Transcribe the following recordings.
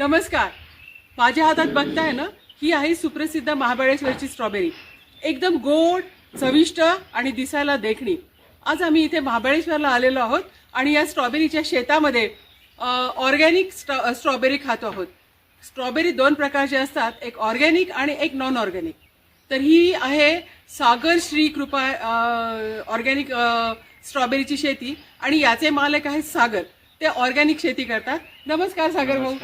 नमस्कार. माझ्या हातात बघताय ना ही आहे सुप्रसिद्ध महाबळेश्वरची स्ट्रॉबेरी एकदम गोड चविष्ट आणि दिसायला देखणी. आज आम्ही इथे महाबळेश्वरला आलेलो आहोत आणि या स्ट्रॉबेरीच्या शेतामध्ये ऑर्गॅनिक स्ट्रॉबेरी खातो आहोत. स्ट्रॉबेरी दोन प्रकारचे असतात एक ऑर्गॅनिक आणि एक नॉन ऑर्गॅनिक तर ही आहे सागर श्री कृपा ऑर्गॅनिक स्ट्रॉबेरीची शेती आणि याचे मालक आहेत सागर. ते ऑर्गॅनिक शेती करतात. नमस्कार सागर भाऊ.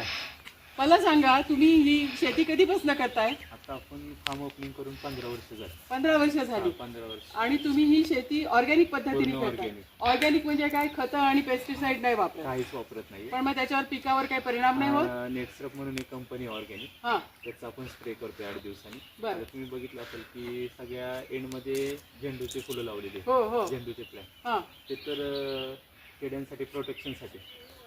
मला सांगा तुम्ही ही शेती कधीपासून करताय? आता आपण फार्म ओपनिंग करून पंधरा वर्ष झाली. पंधरा वर्ष झाली. पंधरा वर्ष. आणि तुम्ही ही शेती ऑर्गॅनिक पद्धतीने पूर्ण करताय. organic. ऑर्गॅनिक म्हणजे काय? खतं आणि पेस्टिसाइड नाही वापरत. काहीच वापरत नाही पण मग त्याच्यावर पिकावर काही परिणाम नाही होत? नेटस्रप म्हणून एक कंपनी ऑर्गॅनिक हा. त्याचा आपण स्प्रे करतोय आठ दिवसांनी. बरं. आता तुम्ही बघितलं असेल की सगळ्या एंडमध्ये झेंडूचे फुलं लावलेले हो हो. झेंडूचे प्लॅन हा. ते तर अं, किड्यांसाठी प्रोटेक्शनसाठी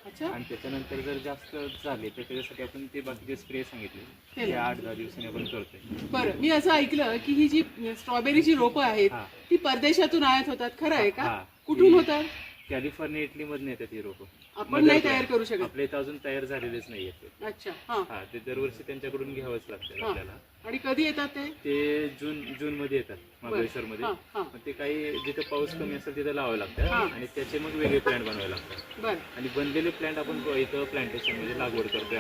आणि त्याच्यानंतर जर जास्त झाले तर त्याच्यासाठी आपण ते बाकीचे स्प्रे सांगितले. ते आठ दहा दिवसांनी आपण करतोय. बरं मी असं ऐकलं की ही जी स्ट्रॉबेरीची रोपं आहेत हा. ती परदेशातून आयात होतात खरं आहे का? हा. कुठून होतात? कॅलिफोर्निया इटली मधून येतात ही रोपं. आपण नाही तयार करू शकत. आपल्या इथं अजून तयार झालेलेच नाही आहेत अच्छा हा. हा ते दरवर्षी त्यांच्याकडून घ्यावंच लागतं हा. आपल्याला. आणि कधी येतात ते? ते जून जून मध्ये येतात महाबळेश्वर मध्ये मग ते काही जिथे पाऊस कमी असेल तिथे लावावे लागतात. आणि त्याचे मग वेगळे प्लांट बनवावे लागतात. आणि बनलेले प्लांट आपण इथं प्लांटेशनमध्ये लागवड करतोय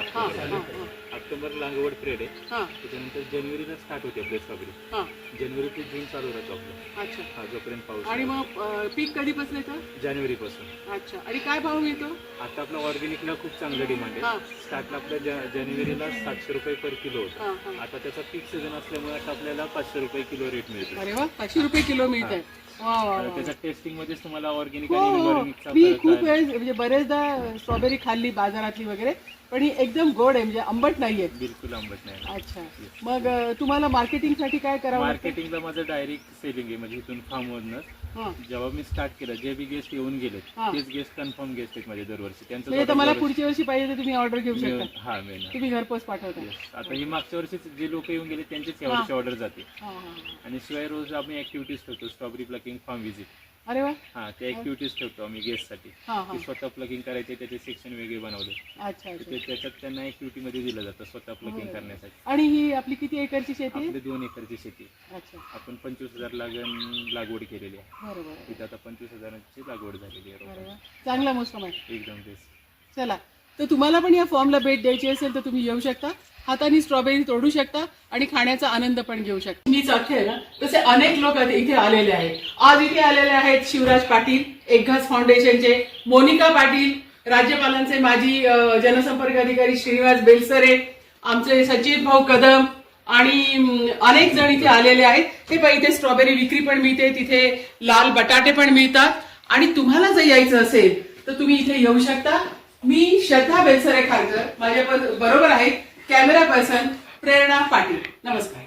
ऑक्टोबर लागवड पिरियड आहे. त्याच्यानंतर जानेवारीला स्टार्ट होते आपले स्ट्रॉबेरी हा. जानेवारी ते जून चालू राहतो आपलं. हा जोपर्यंत पाऊस आणि मग पीक कधीपासून येतं? जानेवारी पासून अच्छा. आणि काय भाव मिळतो? आता आपलं ऑर्गॅनिकला खूप चांगलं डिमांड. आहे. स्टार्टला आपल्या जानेवारीला सातशे रुपये पर किलो होतं. आता त्याचा पीक सीझन असल्यामुळे आता आपल्याला पाचशे रुपये किलो रेट मिळतो. अरे वा पाचशे रुपये किलो मिळत आहे वा वा तर वा. त्याच्या टेस्टिंग मध्येच तुम्हाला ऑर्गॅनिक हो आणि हो इनऑर्गॅनिकचा मी खूप. वेळेस म्हणजे बरेचदा स्ट्रॉबेरी खाल्ली बाजारातली वगैरे. पण ही एकदम गोड आहे म्हणजे आंबट नाहीये बिलकुल आंबट नाही अच्छा. मग अं, तुम्हाला मार्केटिंगसाठी काय करावं लागतं? मार्केटिंगला माझं डायरेक्ट सेलिंग आहे म्हणजे इथून फार्म मधनं हा. जेव्हा मी स्टार्ट केलं जे बी गेस्ट येऊन गेलेत हा. तेच गेस्ट कन्फर्म गेस्ट आहेत माझे दरवर्षी. त्यांचं म्हणजे पुढच्या वर्षी पाहिजे तर तुम्ही ऑर्डर घेऊ शकता. मिळून- हा मिळणार तुम्ही घरपोच पाठवता. Yes. आता ही मागच्या वर्षी जे लोक येऊन गेले त्यांचीच या. वर्षी ऑर्डर जाते. हा, हा, हा. आणि शिवाय रोज आम्ही ऍक्टिव्हिटीज ठेवतो स्ट्रॉबेरी प्लकिंग फार्म व्हिजिट अरे वा. हा ते ऍक्टिव्हिटीज ठेवतो आम्ही गेस्टसाठी हा हा. ते स्वतः प्लगिंग करायचे त्याचे सेक्शन वेगळे बनवले. अच्छा तर अच्छा. ते त्याच्यात त्यांना ऍक्टिव्हिटी मध्ये दिलं जातं स्वतः प्लगिंग हो. करण्यासाठी. आणि ही आपली किती एकरची शेती? आहे? आपली दोन एकरची शेती. अच्छा. आपण पंचवीस हजार लागण लागवड केलेली आहे. बरोबर तिथे आता पंचवीस हजारांची लागवड झालेली आहे रोपांची. चांगला मोसम आहे. एकदम बेस्ट चला. तर तुम्हाला पण या फॉर्मला भेट द्यायची असेल तर तुम्ही येऊ शकता. हाताने स्ट्रॉबेरी तोडू शकता आणि खाण्याचा आनंद पण घेऊ शकता. मी चाखे आहे ना तसे अनेक लोक इथे आलेले आहेत. आज इथे आलेले आहेत शिवराज पाटील एकघास फाउंडेशनचे मोनिका पाटील राज्यपालांचे माजी जनसंपर्क अधिकारी श्रीनिवास बेलसरे आमचे सचिन भाऊ कदम आणि अनेक जण इथे आलेले आहेत. ते पण इथे स्ट्रॉबेरी विक्री पण मिळते तिथे लाल बटाटे पण मिळतात. आणि तुम्हाला जर यायचं असेल तर तुम्ही इथे येऊ शकता. मी श्रद्धा बेलसरे खारकर माझ्या बरोबर आहेत कॅमेरा पर्सन प्रेरणा पाटील. नमस्कार.